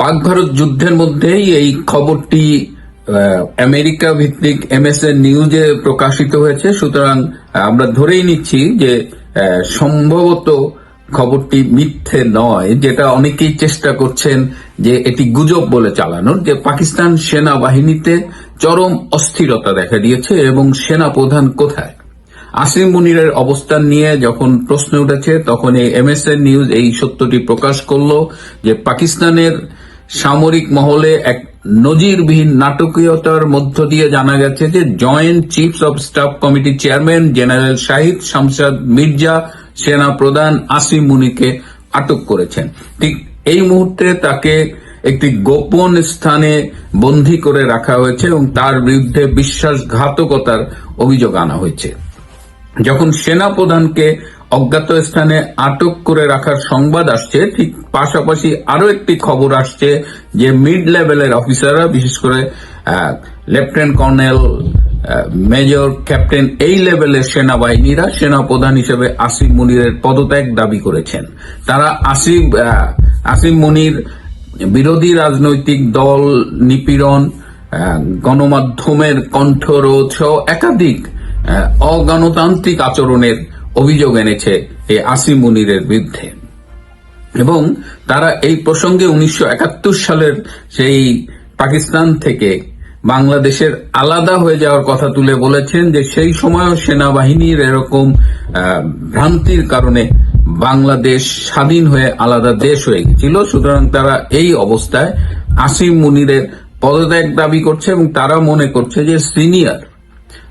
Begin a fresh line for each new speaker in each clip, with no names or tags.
পাক ভারত যুদ্ধের মধ্যেই এই খবরটি আমেরিকা ভিত্তিক এমএসএন নিউজে প্রকাশিত হয়েছে। সুতরাং আমরা ধরেই নিচ্ছি যে সম্ভবত খবরটি মিথ্যে নয়, যেটা অনেকেই চেষ্টা করছেন যে এটি গুজব বলে চালানোর, যে পাকিস্তান সেনাবাহিনীতে চরম অস্থিরতা দেখা দিয়েছে এবং সেনা প্রধান কোথায়? আসিম মুনিরের অবস্থান নিয়ে যখন প্রশ্ন উঠেছে, তখন এই এমএসএন নিউজ এই সত্যটি প্রকাশ করল যে পাকিস্তানের সামরিক মহলে এক নজিরবিহীন নাটকীয়তার মধ্য দিয়ে জানা গেছে যে জয়েন্ট চিফস অব স্টাফ কমিটির চেয়ারম্যান জেনারেল শাহিদ শামসাদ মির্জা সেনা প্রধান আসিম মুনিকে আটক করেছেন। ঠিক এই মুহূর্তে তাকে একটি গোপন স্থানে বন্দী করে রাখা হয়েছে এবং তার বিরুদ্ধে বিশ্বাসঘাতকতার অভিযোগ আনা হয়েছে। যখন সেনা প্রধানকে অজ্ঞাত স্থানে আটক করে রাখার সংবাদ আসছে। ঠিক পাশাপাশি আরও একটি খবর আসছে যে মিড লেভেলের অফিসাররা বিশেষ করে লেফটেন্যান্ট কর্নেল মেজর ক্যাপ্টেন এই লেভেলের সেনাবাহিনীরা সেনা প্রধান হিসেবে আসিফ মুনিরের পদত্যাগ দাবি করেছেন। তারা আসিফ আসিফ মুনির বিরোধী রাজনৈতিক দল, নিপীড়ন গণমাধ্যমের কণ্ঠরোধ সহ একাধিক অগণতান্ত্রিক আচরণের অভিযোগ এনেছে এই আসিম মুনিরের বিরুদ্ধে। এবং তারা এই প্রসঙ্গে উনিশশো একাত্তর সালের সেই পাকিস্তান থেকে বাংলাদেশের আলাদা হয়ে যাওয়ার কথা তুলে বলেছেন যে সেই সময়ও সেনাবাহিনীর এরকম ভ্রান্তির কারণে বাংলাদেশ স্বাধীন হয়ে আলাদা দেশ হয়ে গেছিল। সুতরাং তারা এই অবস্থায় আসিম মুনিরের পদত্যাগ দাবি করছে এবং তারা মনে করছে যে সিনিয়র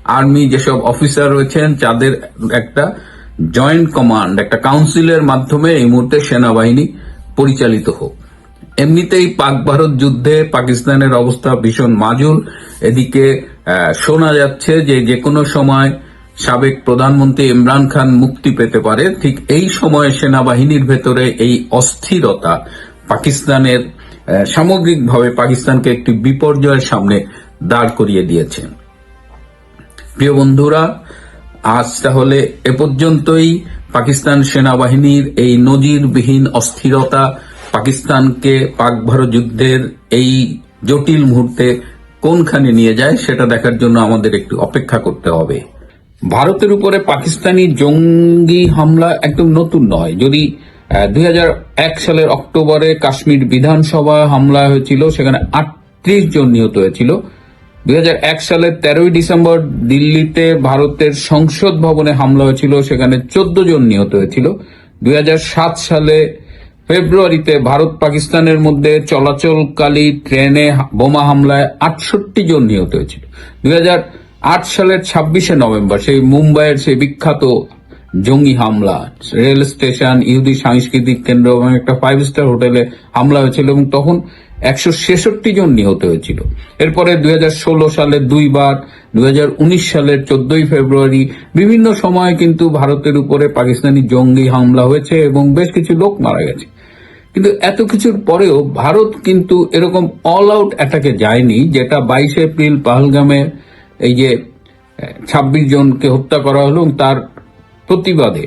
আর্মি যেসব অফিসার রয়েছেন, তাদের একটা জয়েন্ট কমান্ড একটা কাউন্সিলের মাধ্যমে এই মুহূর্তে সেনাবাহিনী পরিচালিত হোক। এমনিতেই পাক ভারত যুদ্ধে পাকিস্তানের অবস্থা ভীষণ মাজুল। এদিকে শোনা যাচ্ছে যে যে কোনো সময় সাবেক প্রধানমন্ত্রী ইমরান খান মুক্তি পেতে পারে। ঠিক এই সময়ে সেনাবাহিনীর ভেতরে এই অস্থিরতা পাকিস্তানের সামগ্রিকভাবে পাকিস্তানকে একটি বিপর্যয়ের সামনে দাঁড় করিয়ে দিয়েছে। প্রিয় বন্ধুরা আজ তাহলে এ পর্যন্তই। পাকিস্তান সেনাবাহিনীর এই নজিরবিহীন অস্থিরতা পাকিস্তানকে পাক ভারত যুদ্ধের এই জটিল মুহূর্তে কোনখানে নিয়ে যায়, সেটা দেখার জন্য আমাদের একটু অপেক্ষা করতে হবে। ভারতের উপরে পাকিস্তানি জঙ্গি হামলা একদম নতুন নয়। যদি দুই হাজার এক সালের অক্টোবরে কাশ্মীর বিধানসভা হামলা হয়েছিল, সেখানে আটত্রিশ জন নিহত হয়েছিল। দুই হাজার এক সালের তেরোই ডিসেম্বর দিল্লিতে ভারতের সংসদ ভবনে হামলা হয়েছিল, সেখানে চোদ্দ জন নিহত হয়েছিল। দুই সালে ফেব্রুয়ারিতে ভারত পাকিস্তানের মধ্যে চলাচলকারী ট্রেনে বোমা হামলায় আটষট্টি জন নিহত হয়েছিল। দুই আট সালের ছাব্বিশে নভেম্বর, সেই মুম্বাইয়ের সেই বিখ্যাত জঙ্গি হামলা, রেল স্টেশন, ইহুদি সাংস্কৃতিক কেন্দ্র এবং একটা ফাইভ স্টার হোটেলে হামলা হয়েছিল এবং তখন একশো ছেষট্টি জন নিহত হয়েছিল। এরপরে দুই হাজার ষোলো সালে দুইবার, দুই হাজার উনিশ সালের চোদ্দই ফেব্রুয়ারি বিভিন্ন সময় কিন্তু ভারতের উপরে পাকিস্তানি জঙ্গি হামলা হয়েছে এবং বেশ কিছু লোক মারা গেছে। কিন্তু এত কিছুর পরেও ভারত কিন্তু এরকম অল আউট অ্যাটাকে যায়নি, যেটা বাইশে এপ্রিল পাহলগামে এই যে, ছাব্বিশ জনকে হত্যা করা হলো এবং তার প্রতিবাদে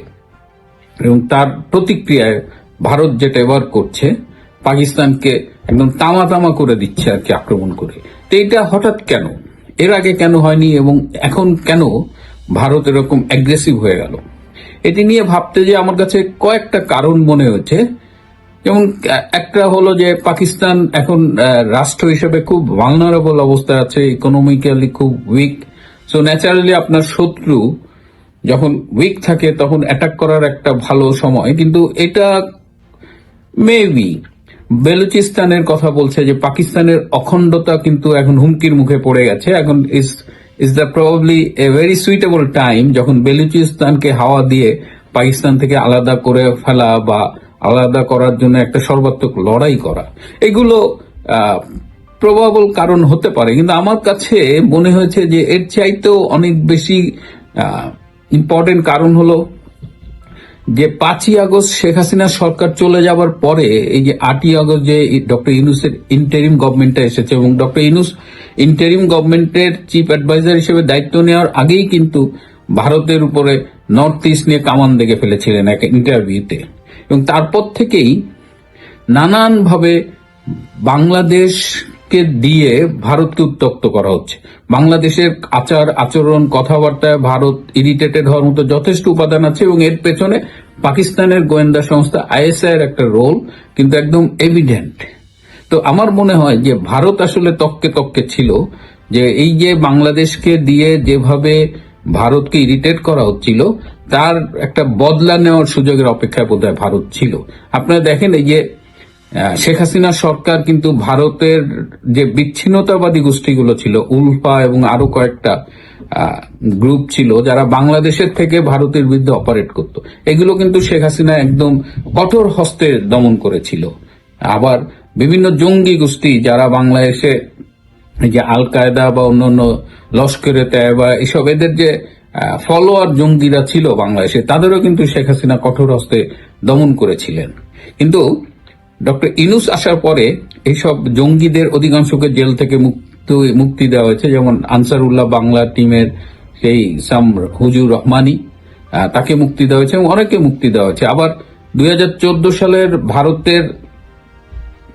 এবং তার প্রতিক্রিয়ায় ভারত যেটা এবার করছে, পাকিস্তানকে একদম তামা তামা করে দিচ্ছে আর কি আক্রমণ করে। তো এটা হঠাৎ কেন? এর আগে কেন হয়নি এবং এখন কেন ভারত এরকম অ্যাগ্রেসিভ হয়ে গেল? এটি নিয়ে ভাবতে যে আমার কাছে কয়েকটা কারণ মনে হচ্ছে। যেমন, একটা হলো যে পাকিস্তান এখন রাষ্ট্র হিসেবে খুব ভালনারেবল অবস্থায় আছে ইকোনমিক্যালি খুব উইক সো ন্যাচারালি আপনার শত্রু যখন উইক থাকে তখন অ্যাটাক করার একটা ভালো সময়। কিন্তু এটা মেবি বেলুচিস্তানের কথা বলছে যে পাকিস্তানের অখণ্ডতা কিন্তু এখন হুমকির মুখে পড়ে গেছে। এখন is is the probably a very suitable time যখন বেলুচিস্তানকে হাওয়া দিয়ে পাকিস্তান থেকে আলাদা করে ফেলা বা আলাদা করার জন্য একটা সর্বাত্মক লড়াই করা। এগুলো প্রবাবল কারণ হতে পারে। কিন্তু আমার কাছে মনে হয়েছে যে এর চাইতেও অনেক বেশি ইম্পর্টেন্ট কারণ হলো যে পাঁচই আগস্ট শেখ হাসিনা সরকার চলে যাবার পরে এই যে আটই আগস্ট যে ডক্টর ইউনুসের ইন্টারিম গভর্নমেন্টটা এসেছে এবং ডক্টর ইউনুস ইন্টারিম গভর্নমেন্টের চিফ অ্যাডভাইজার হিসেবে দায়িত্ব নেওয়ার আগেই কিন্তু ভারতের উপরে নর্থ ইস্ট নিয়ে কামান দেখে ফেলেছিলেন এক ইন্টারভিউতে এবং তারপর থেকেই নানানভাবে বাংলাদেশকে দিয়ে ভারতকে উত্তক্ত করা হচ্ছে? বাংলাদেশের আচার, আচরণ, কথাবার্তায় ভারত ইরিটেটেড হওয়ার মতো যথেষ্ট উপাদান আছে এবং এর পেছনে পাকিস্তানের গোয়েন্দা সংস্থা আইএসআই এর একটা রোল কিন্তু একদম এভিডেন্ট তো আমার মনে হয় যে ভারত আসলে তককে তককে ছিল, যে এই যে বাংলাদেশকে দিয়ে যেভাবে ভারতকে ইরিটেট করা হচ্ছিল, তার একটা বদলা নেওয়ার সুযোগের অপেক্ষায় বোধহয় ভারত ছিল। আপনারা দেখেন এই যে শেখ হাসিনা সরকার কিন্তু ভারতের যে বিচ্ছিন্নতাবাদী গোষ্ঠীগুলো ছিল, উলফা এবং আরও কয়েকটা গ্রুপ ছিল, যারা বাংলাদেশের থেকে ভারতের বিরুদ্ধে অপারেট করত। এগুলো কিন্তু শেখ হাসিনা একদম কঠোর হস্তে দমন করেছিল। আবার বিভিন্ন জঙ্গি গোষ্ঠী যারা বাংলাদেশে যে আল কায়দা বা অন্যান্য লস্করে বা এসব, এদের যে ফলোয়ার জঙ্গিরা ছিল বাংলাদেশে, তাদেরও কিন্তু শেখ হাসিনা কঠোর হস্তে দমন করেছিলেন। কিন্তু ডক্টর ইনুস আসার পরে এইসব জঙ্গিদের অধিকাংশকে জেল থেকে মুক্ত, মুক্তি দেওয়া হয়েছে। যেমন আনসারুল্লাহ বাংলা টিমের সেই সাম হুজুর রহমানি তাকে মুক্তি দেওয়া হয়েছে এবং অনেকে মুক্তি দেওয়া হয়েছে। আবার দুই হাজার চোদ্দ সালের ভারতের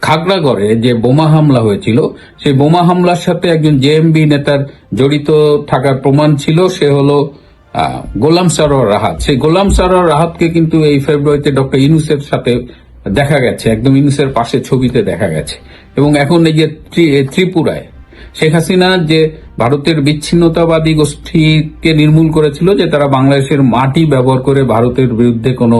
খাগড়াগড়ে যে বোমা হামলা হয়েছিল, সেই বোমা হামলার সাথে একজন জেএমবি নেতার জড়িত থাকার প্রমাণ ছিল। সে হলো গোলাম সারোয়ার রাহাত। সেই গোলাম সারোয়ার রাহাতকে কিন্তু এই ফেব্রুয়ারিতে ডক্টর ইনুসের সাথে দেখা গেছে, একদম ইনুসের পাশে ছবিতে দেখা গেছে। এবং এখন এই যে ত্রিপুরায়, শেখ হাসিনা যে ভারতের বিচ্ছিন্নতাবাদী গোষ্ঠীকে নির্মূল করেছিল, যে তারা বাংলাদেশের মাটি ব্যবহার করে ভারতের বিরুদ্ধে কোনো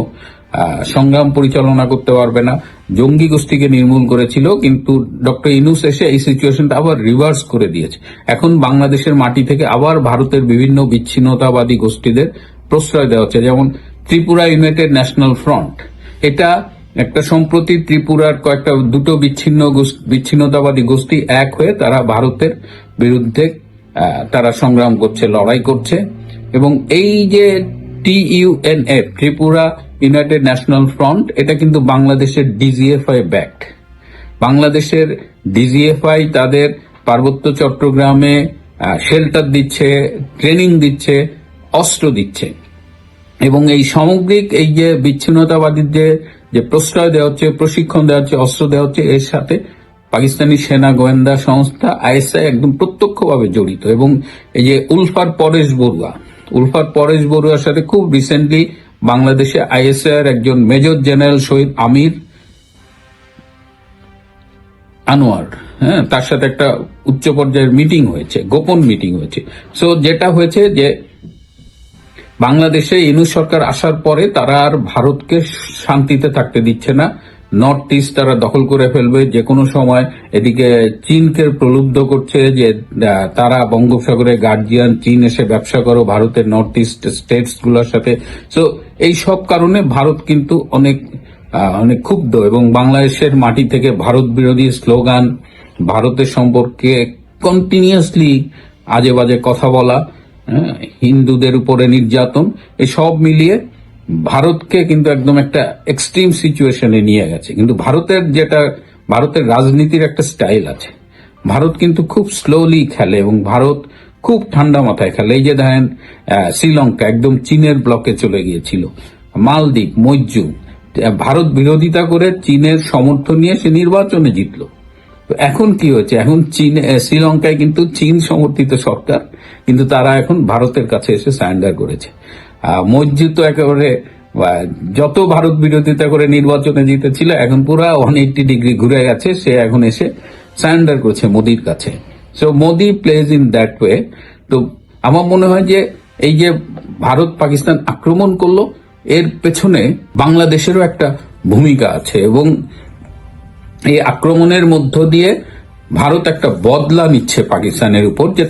সংগ্রাম পরিচালনা করতে পারবে না, জঙ্গি গোষ্ঠীকে নির্মূল করেছিল, কিন্তু ডক্টর ইনুস এসে এই সিচুয়েশনটা আবার রিভার্স করে দিয়েছে। এখন বাংলাদেশের মাটি থেকে আবার ভারতের বিভিন্ন বিচ্ছিন্নতাবাদী গোষ্ঠীদের প্রশ্রয় দেওয়া হচ্ছে, যেমন ত্রিপুরা ইউনাইটেড ন্যাশনাল ফ্রন্ট। এটা একটা সম্প্রতি ত্রিপুরার কয়েকটা দুটো বিচ্ছিন্ন বিচ্ছিন্নতাবাদী গোষ্ঠী এক হয়ে তারা ভারতের বিরুদ্ধে তারা সংগ্রাম করছে, লড়াই করছে। এবং এই যে TUNF, Tripura United National Front, এটা কিন্তু বাংলাদেশের ডিজিএফআই ব্যাক্ট বাংলাদেশের ডিজিএফআই তাদের পার্বত্য চট্টগ্রামে শেল্টার দিচ্ছে, ট্রেনিং দিচ্ছে, অস্ত্র দিচ্ছে। এবং এই সামগ্রিক এই যে বিচ্ছিন্নতাবাদীদের যে প্রশ্রয় দেওয়া হচ্ছে, প্রশিক্ষণ দেওয়া হচ্ছে, অস্ত্র দেওয়া হচ্ছে, এর সাথে পাকিস্তানি সেনা গোয়েন্দা সংস্থা আইএসআই একদম প্রত্যক্ষভাবে জড়িত। এবং এই যে উলফার পরেশ বড়ুয়া, উলফার পরেশ বড়ুয়ার সাথে খুব রিসেন্টলি বাংলাদেশে আইএসআই এর একজন মেজর জেনারেল শহীদ আমির আনোয়ার হ্যাঁ তার সাথে একটা উচ্চ পর্যায়ের মিটিং হয়েছে, গোপন মিটিং হয়েছে। সো যেটা হয়েছে যে বাংলাদেশে ইনু সরকার আসার পরে তারা আর ভারতকে শান্তিতে থাকতে দিচ্ছে না। নর্থ ইস্ট তারা দখল করে ফেলবে। যে কোনো সময় এদিকে চীনকে প্রলুব্ধ করছে যে তারা বঙ্গোপসাগরে গার্জিয়ান চীন এসে ব্যবসা করো, ভারতের নর্থ ইস্ট স্টেটসগুলোর সাথে। সো এই সব কারণে ভারত কিন্তু অনেক অনেক ক্ষুব্ধ এবং বাংলাদেশের মাটি থেকে ভারত বিরোধী স্লোগান, ভারতের সম্পর্কে কন্টিনিউয়াসলি আজে বাজে কথা বলা। হিন্দুদের উপরে নির্যাতন সব মিলিয়ে ভারতকে কিন্তু একদম একটা এক্সট্রিম সিচুয়েশনে নিয়ে গেছে। কিন্তু ভারতের যেটা, ভারতের রাজনীতির একটা স্টাইল আছে। ভারত কিন্তু খুব স্লোলি খেলে এবং ভারত খুব ঠান্ডা মাথায় খেলে। এই যে দেখেন শ্রীলঙ্কা একদম চীনের ব্লকে চলে গিয়েছিল। মালদ্বীপ মৈজু ভারত বিরোধিতা করে চীনের সমর্থন নিয়ে সে নির্বাচনে জিতলো। তো এখন কি হচ্ছে এখন চীন শ্রীলঙ্কায় কিন্তু চীন সমর্থিত সরকার, কিন্তু তারা এখন ভারতের কাছে এসে সারেন্ডার করেছে। মসজিদ তো একেবারে যত ভারত বিরোধিতা করে নির্বাচনে জিতেছিল, এখন পুরা ওয়ান এইটি ডিগ্রি ঘুরে গেছে, সে এখন এসে সারেন্ডার করেছে মোদির কাছে। So Modi played in that way তো, আমার মনে হয় যে, এই যে ভারত পাকিস্তান আক্রমণ করল, এর পেছনে বাংলাদেশেরও একটা ভূমিকা আছে এবং এই আক্রমণের মধ্য দিয়ে ভারত একটা বদলা নিচ্ছে পাকিস্তানের উপর যে